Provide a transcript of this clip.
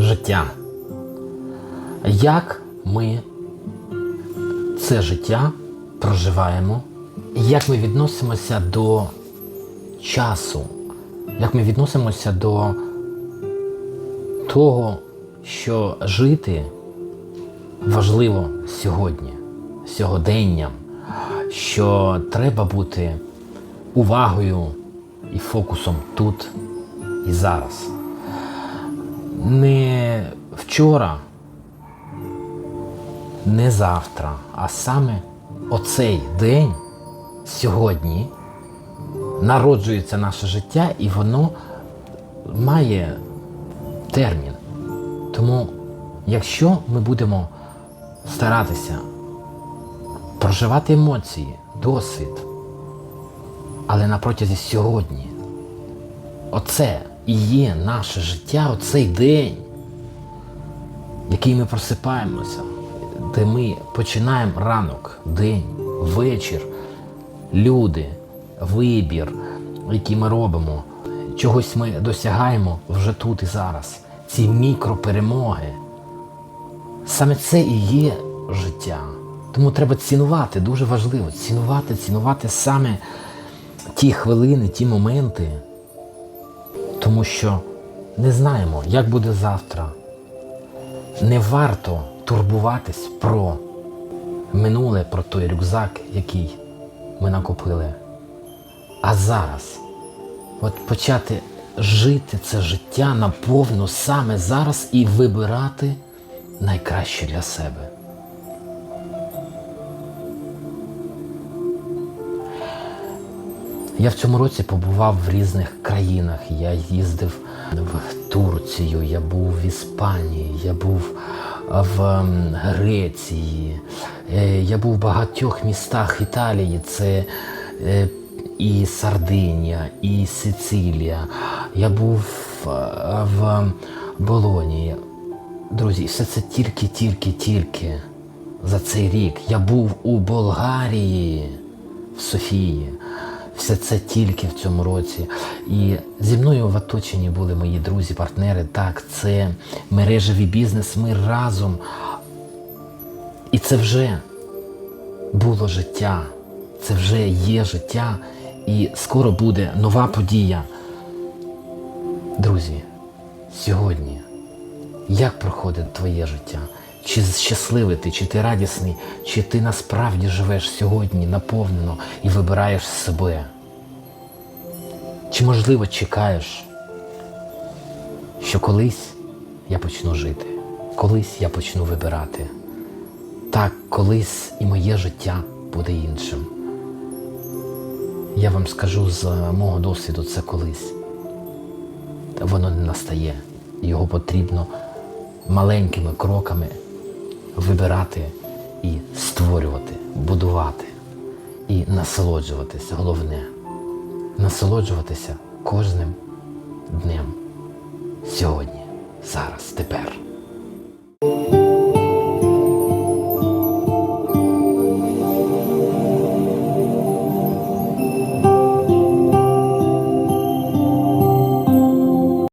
життя. Як ми це життя проживаємо, як ми відносимося до часу, як ми відносимося до того, що жити важливо сьогодні, сьогоденням, що треба бути увагою і фокусом тут і зараз. Не вчора, не завтра, а саме оцей день сьогодні народжується наше життя і воно має термін. Тому, якщо ми будемо старатися проживати емоції, досвід, але на протязі сьогодні, оце і є наше життя, оцей день, який ми просипаємося, де ми починаємо ранок, день, вечір, люди, вибір, який ми робимо. Чогось ми досягаємо вже тут і зараз. Ці мікроперемоги. Саме це і є життя. Тому треба цінувати, дуже важливо цінувати, цінувати саме ті хвилини, ті моменти, тому що не знаємо, як буде завтра. Не варто турбуватись про минуле, про той рюкзак, який ми накопили. А зараз от почати жити це життя наповну саме зараз і вибирати найкраще для себе. Я в цьому році побував в різних країнах. Я їздив в Турцію, я був в Іспанії, я був в ем, Греції, е, я був в багатьох містах Італії. Це е, і Сардинія, і Сицилія. Я був е, в Болонії. Друзі, все це тільки, тільки, тільки за цей рік. Я був у Болгарії, в Софії. Все це тільки в цьому році. І зі мною в оточенні були мої друзі, партнери. Так, це мережевий бізнес. Ми разом. І це вже було життя. Це вже є життя. І скоро буде нова подія. Друзі, сьогодні як проходить твоє життя? Чи щасливий ти, чи ти радісний, чи ти насправді живеш сьогодні наповнено і вибираєш себе? Чи, можливо, чекаєш, що колись я почну жити, колись я почну вибирати? Так, колись і моє життя буде іншим. Я вам скажу з мого досвіду, це колись. Воно не настає. Його потрібно маленькими кроками вибирати і створювати, будувати і насолоджуватися. Головне насолоджуватися кожним днем сьогодні, зараз, тепер.